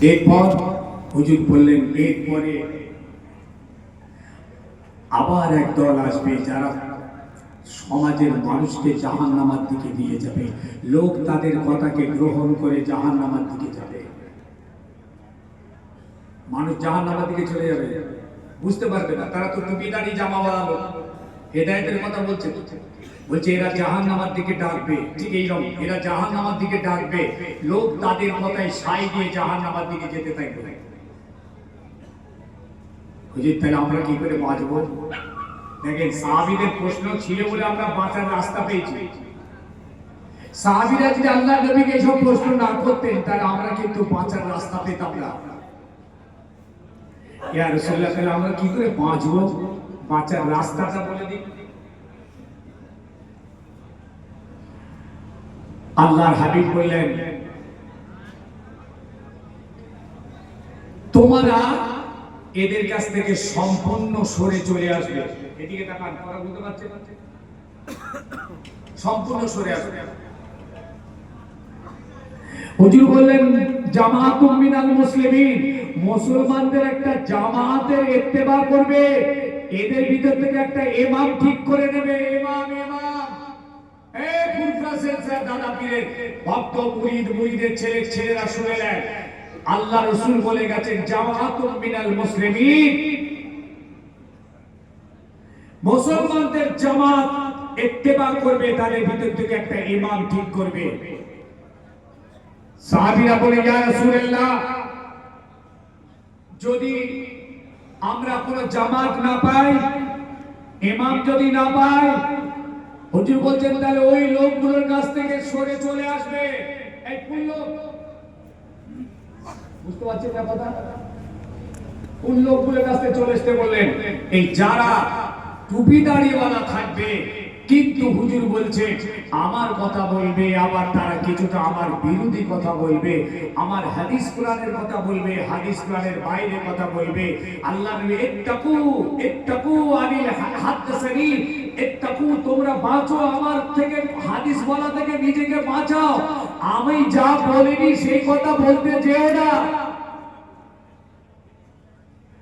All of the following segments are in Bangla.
এরপর হুজুর বললেন, এরপরে আবার এক দল আসবে যারা সমাজের মানুষকে জাহান নামার দিকে নিয়ে যাবে। লোক তাদের কথাকে গ্রহণ করে জাহান নামার দিকে যাবে। মানুষ জাহান নামার দিকে চলে যাবে। বুঝতে পারবে না? তারা তো টুপি দাঁড়িয়ে জামা বলা লোক। হেদায়তের কথা বলছে। বলছে, এরা জাহান নামার দিকে ডাকবে। ঠিক এইরকম এরা জাহান নামার দিকে ডাকবে। লোক তাদের কথায় সাই দিয়ে জাহান নামার দিকে যেতে থাকবে। হুজুর তাহলে আমরা কি করে বাঁচবো? দেখেন, সাহাবিদের প্রশ্ন ছিল বলে আমরা বাঁচার রাস্তা পেয়েছি। সাহাবিরা যদি আল্লাহ নবীকে এসব প্রশ্ন না করতেন, তাহলে আমরা কিন্তু বাঁচার রাস্তা পেতাম না। আমরা কি করে বাঁচবো? বাঁচার রাস্তাটা বলে দিন। আল্লাহর হাবিব বললেন, তোমরা এদের কাছ থেকে সম্পূর্ণ সরে চলে আসবে। এদিকে তাকান, কথা বুঝতে পারছেন সম্পূর্ণ সরে আসবে। হুজুর বললেন, জামাতুম মিনাল মুসলিমিন, মুসলমানদের একটা জামাতের ইত্তেবা করবে। এদের ভিতর থেকে একটা ইমাম ঠিক করে নেবে। ইমাম ইমাম। ফুরফুরা সেলসার দাদা পীরের ভক্ত মুরিদ মুরিদের ছেলে ছেলেরা শুনে নেন আল্লাহ রসুল বলে গেছেন জামাতুম মিনাল মুসলিমিন। মুসলমানদের জামাত ইত্তেবা করবে, তাদের ভিতর থেকে একটা ইমাম ঠিক করবে। সাহাবীরা বলে, ইয়া রাসূলুল্লাহ, যদি আমরা কোনো জামাত না পাই, ইমাম যদি না পাই হুজুর বলছেন তাহলে ওই লোকগুলোর কাছ থেকে সরে চলে আসবে। এই লোক? বুঝতে পারছেন না কথা কোন লোকগুলোর কাছ থেকে চলে আসতে বললেন? এই যারা টুপি দাড়িওয়ালা থাকবে, কিন্তু হুজুর বলছে, আমার কথা বলবে, আবার তারা কিছুটা আমার বিরোধী কথা বলবে, আমার হাদিস কোরআনের কথা বলবে, হাদিস কোরআনের বাইরে কথা বলবে। আল্লাহ নবী, ইত্তাকু ইত্তাকু আনিল হাদাসানি তোমরা বাঁচো আমার থেকে হাদিস বলা থেকে নিজেকে বাঁচাও। আমি যা বলিনি সেই কথা বলতে যেও না।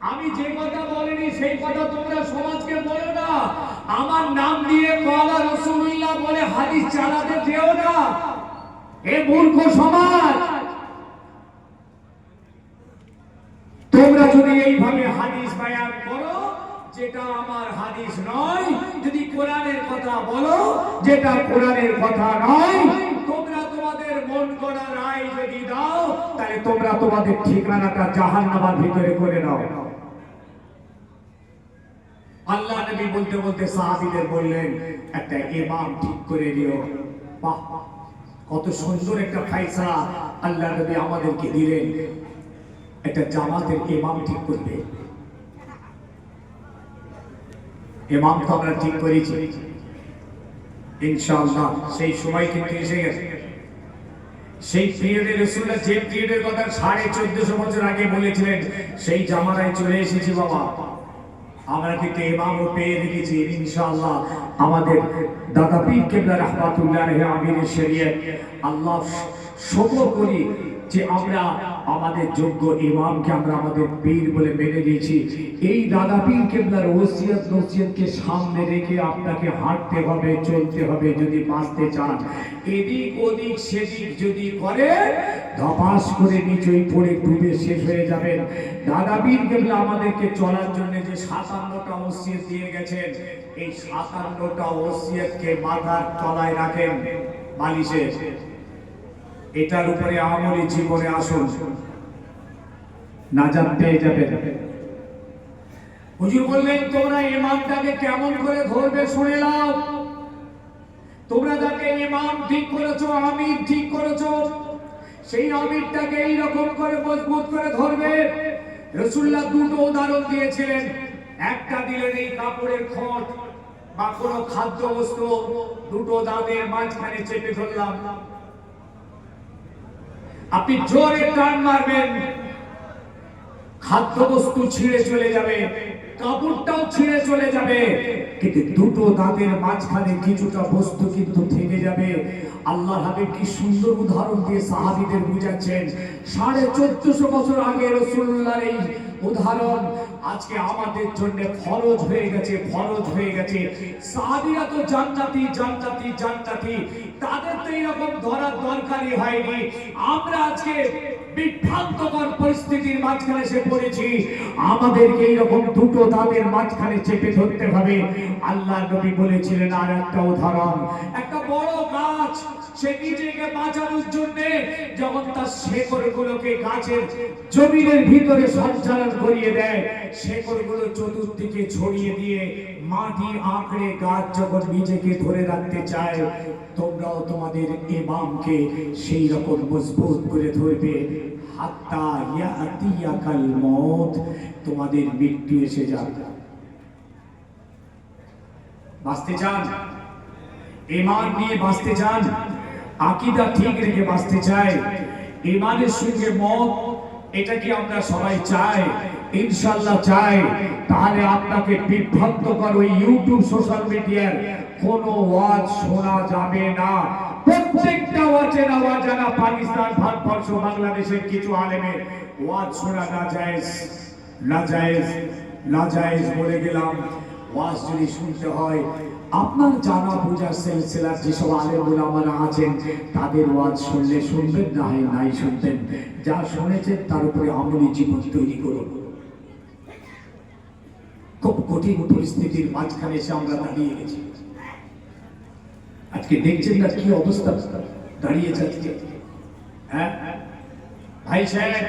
আমি যে কথা বলিনি সেই কথা তোমরা সমাজকে বলো না। আমার নাম দিয়ে কলা রসুল্লাহ বলে হাদিস চালাতে যেও না। এ মূর্খ সমাজ! তোমরা যদি এইভাবে হাদিস বায়ান করো, যেটা আমার হাদিস নয় কোরআনের কথা বলো, যেটা কোরআনের কথা নয়, তোমরা তোমাদের মন করা রায় যদি দাও, তাহলে তোমরা তোমাদের ঠিকানাটা জাহান্নামার ভিতরে করে নাও। আল্লাহ নবী বলতে বলতে সাহাবীদের বললেন, একটা ইমাম ঠিক করে দিও বাহ, কত সুন্দর একটা ফাইসলা আল্লাহ নবী আমাদেরকে দিলেন। একটা জামাতের ইমাম ঠিক করবে। ইমাম তো আমরা ঠিক করেছি। ইনশাআল্লাহ, সেই সময় কিন্তু এসে গেছে। সেই পিরিয়ডে রসুল্লাহ যে পিরিয়ডের কথা সাড়ে চোদ্দশো বছর আগে বলেছিলেন, সেই জামানায় চলে এসেছি বাবা। আমরা কিন্তু ইমামও পেয়ে রেখেছি, ইনশাআল্লাহ। আমাদের দাদা পীর কেবলা রহমাতুল্লাহ আমিরের শরীয়ত, আল্লাহ শুকর করি যে আমরা আমাদের যোগ্য ইমামকে আমরা আমাদের পীর বলে মেনে নিয়েছি। এই দাদা পীর কেবলার ওসিয়ত নসিয়তকে সামনে রেখে আপনাকে হাঁটতে হবে, চলতে হবে যদি বাঁচতে চান। এদিক ওদিক, সেদিক যদি করে, ধপাস করে নিচই পড়ে ডুবে শেষ হয়ে যাবেন। দাদা পীর কেবলা আমাদেরকে চলার জন্য যে সাতান্নটা ওসিয়ত দিয়ে গেছেন, এই সাতান্নটা ওসিয়তকে মাথার তলায় রাখেন বালিশে এটার উপরে আমলি জীবনে আসুন। নাজাত পেয়ে যাবেন। হুজুর বললেন, তোমরা ইমামটাকে কেমন করে ধরবে শুনে নাও। তোমরা যাকে ইমাম ঠিক করেছ, আমির ঠিক করেছ, সেই আমিরটাকে এইরকম করে মজবুত করে ধরবে। রসুল্লাহ দুটো উদাহরণ দিয়েছিলেন। একটা দিলেন এই কাপড়ের খট বা কোনো খাদ্য বস্তু দুটো দাঁতের মাঝখানে চেপে ধরলাম। আপনি জোরে টান মারবেন। খাদ্যবস্তু ছিঁড়ে চলে যাবে, কাপড়টাও ছিঁড়ে চলে যাবে, কিন্তু দুটো দাঁতের মাঝখানে কিছুটা বস্তু কিন্তু থেকে যাবে। আল্লাহ হাবিব কি সুন্দর উদাহরণ দিয়ে সাহাবিদের বুঝাচ্ছেন। সাড়ে চোদ্দশো বছর আগে রসুল্লাহ এই উদাহরণ, আজকে আমাদের জন্য ফরজ হয়ে গেছে, ফরজ হয়ে গেছে। সাহাবিরা তো জান্নাতি জান্নাতি জান্নাতি তাদের তো এরকম ধরার দরকারই হয়নি। আমরা আজকে বিভ্রান্তকর পরিস্থিতির মাঝখানে এসে পড়েছি। আমাদেরকে এইরকম দুটো দাঁতের মাঝখানে চেপে ধরতে হবে। আল্লাহ নবী বলেছিলেন, আর একটা উদাহরণ, একটা বড় গাছ, সে নিজেকে বাঁচানোর জন্য যখন তার শেকড় গুলোকে গাছের জমিনের ভিতরে সঞ্চালন করিয়ে দেয় শেকড়গুলো চতুর্দিকে ছড়িয়ে দিয়ে মাটি আঁকড়ে গাছ যখন নিজেকে ধরে রাখতে চায়, তোমরাও তোমাদের ইমামকে সেই রকম মজবুত করে ধরবে। হাত্তা ইয়াতিয়াকাল মত তোমাদের মৃত্যু এসে যাবে। বাঁচতে চান? ইমান নিয়ে বাঁচতে চান? আকিদা ঠিক রেখে বাঁচতে চাই ইমানের সঙ্গে মত এটা কি আমরা সবাই চাই? ইনশাল্লাহ চাই। তাহলে আপনাকে বিভ্রান্তকর ওই ইউটিউব সোশ্যাল মিডিয়ার কোনো ওয়াজ শোনা যাবে না। প্রত্যেকটা ওয়াজের আওয়াজ জানা পাকিস্তান, ভারতবর্ষ, বাংলাদেশের কিছু আলেমের ওয়াজ শোনা না যায় না যায় না যায় বলে গেলাম। ওয়াজ যদি শুনতে হয় আপনার জানা বোঝার সিলসিলার যেসব আলেম ওলামারা আছেন, তাদের ওয়াজ শুনলে শুনবেন, না হয় নাই শুনবেন। যা শুনেছেন, তার উপরে আমলি জীবন তৈরি করুন। খুব কঠিন পরিস্থিতির মাঝখানে এসে আমরা দাঁড়িয়ে গেছি। আজকে দেখছেন না কি অবস্থা? দাঁড়িয়ে যাচ্ছে হ্যাঁ? ভাই সাহেব,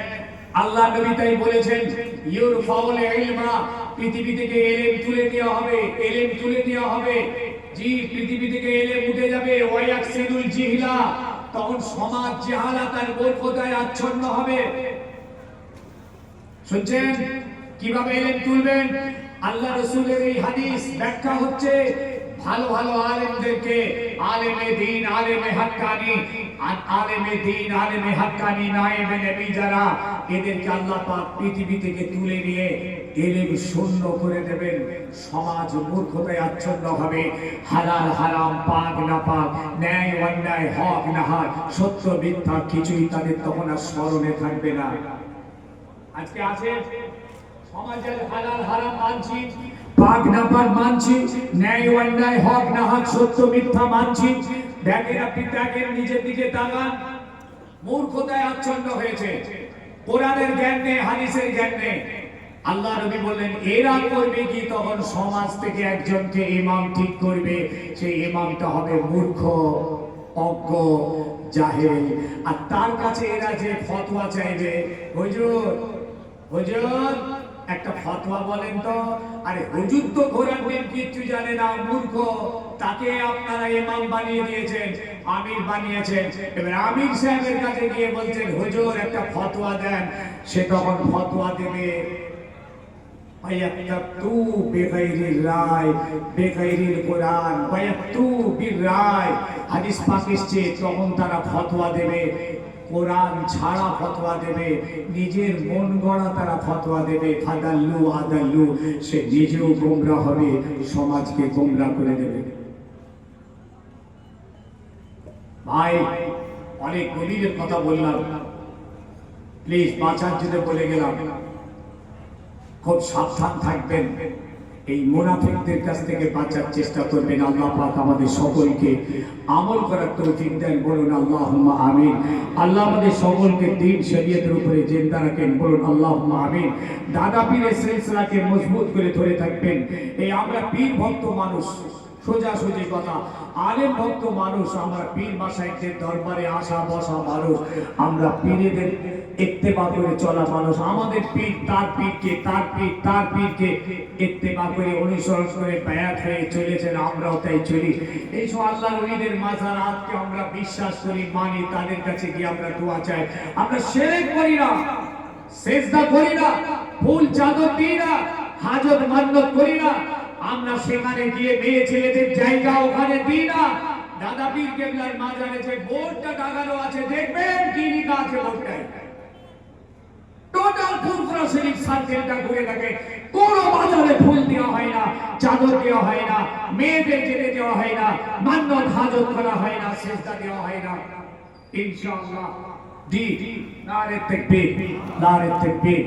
আল্লাহ নবী তাই বলেছেন ইউর ফাউল ইলমা পৃথিবী থেকে এলেম তুলে নেওয়া হবে, এলেম তুলে নেওয়া হবে। জি পৃথিবী থেকে এলেম উঠে যাবে ওয়ায়াকসিদুল জিহলা। তখন সমাজ জাহালাত আর মূর্খতায় আচ্ছন্ন হবে। শুনছেন? কীভাবে এলেম তুলবেন? আল্লাহ রসুলের এই হাদিস ব্যাখ্যা হচ্ছে, ভালো ভালো আলেমদেরকে আলেমে দিন, আলেমে হাক্কানি আলেমে দিন, আলেমে হাক্কানি, নায়েবে নবী যারা, এদেরকে আল্লাহ পাক পৃথিবী থেকে তুলে নিয়ে এলেম শূন্য করে দেবেন। সমাজ মূর্খতায় আচ্ছন্ন হবে। হালাল, হারাম, পাক, না পাক, ন্যায়, অন্যায়, হক, না হক, সত্য, মিথ্যা কিছুই তাদের তখন আর স্মরণে থাকবে না। আজকে আছে সমাজের হালাল, হারাম মানছি, পাক, না পাক মানছি, ন্যায়, অন্যায়, হক, না হক, সত্য, মিথ্যা মানছি। দেখেন আপনি দেখেন নিজের দিকে তাকান। মূর্খতায় আচ্ছন্ন হয়েছে। কোরআনের জ্ঞান নেই, হাদিসের জ্ঞান নেই। আল্লাহ নবী বললেন, এরা করবে কি তখন? সমাজ থেকে একজনকে ইমাম ঠিক করবে। সেই ইমামটা হবে মূর্খ, অজ্ঞ, জাহেল। আর তার কাছে এরা যে ফতোয়া চাইবে, হুজুর হুজুর, একটা ফতোয়া বলেন তো। আরে হুজুর তো ঘোরার নেম কিচ্ছু জানে না, মূর্খ। তাকে আপনারা ইমাম বানিয়ে দিয়েছেন, আমির বানিয়েছেন। এবার আমির সাহেবের কাছে গিয়ে বলছেন, হুজুর, একটা ফতোয়া দেন। সে তখন ফতোয়া দেবে। ويكتبتو بغير الراي بغير القرآن ويكتو بالراي হাদিস পাক এসছে তখন তারা ফতোয়া দেবে কোরআন ছাড়া ফতোয়া দেবে নিজের মন গড়া তারা ফতোয়া দেবে ফাদাল্লু আদাল্লু সে নিজেও গোমরা হবে সমাজকে গোমরা করে দেবে ভাই অনেক গভীরের কথা বললাম প্লিজ বাঁচার জন্য বলে গেলাম খুব সাবধান থাকবেন। এই মুনাফিকদের কাছ থেকে বাঁচার চেষ্টা করবেন আল্লাহ পাক আমাদের সকলকে। আমল করার তৌফিক দেন, বলুন আল্লাহ আমিন। আল্লাহ আমাদের সকলকে দিন শরীয়তের উপরে জিন্দা রাখেন, বলুন আল্লাহ আমিন। দাদা পীরের সিলসিলাকে মজবুত করে ধরে থাকবেন। এই আমরা পীর ভক্ত মানুষ। সোজা সোজি কথা। আলেম ভক্ত মানুষ, আমরা পীর মাসাইকদের দরবারে আসা বসা মানুষ, আমরা পীরেদের ইত্তেবা করে চলা মানুষ। আমাদের পীর তার পীরকে, তার পীর তার পীরকে ইত্তেবা করে অনুসরণ করে ব্যায়াত হয়ে চলেছেন, আমরাও তাই চলি। এইসব আল্লাহর ওলিদের মাজার, আজকে আমরা বিশ্বাস করি, মানি, তাদের কাছে গিয়ে আমরা দোয়া চাই। আমরা সেরেক করি না, সেজদা করি না ফুল চাদর দিই না, হাজত মান্নত করি না আমরা সেখানে গিয়ে মেয়ে ছেলেদের জায়গা ওখানে দিই না। দাদা পীর কেবলার মাজারে যে বোর্ডটা টাঙানো আছে, দেখবেন কি লিখা আছে বোর্ডটায় টোটাল শরীফ সার্কেলটা ঘুরে থাকে। কোন বাজারে দেওয়া হয় না, চাদর দেওয়া হয় না, মেয়েদের যেতে দেওয়া হয় না, মান্যত হাজত করা হয় না, সেজদা দেওয়া হয় না। ইনশাআল্লাহ। জি নারে তাকবীর নারে তাকবীর।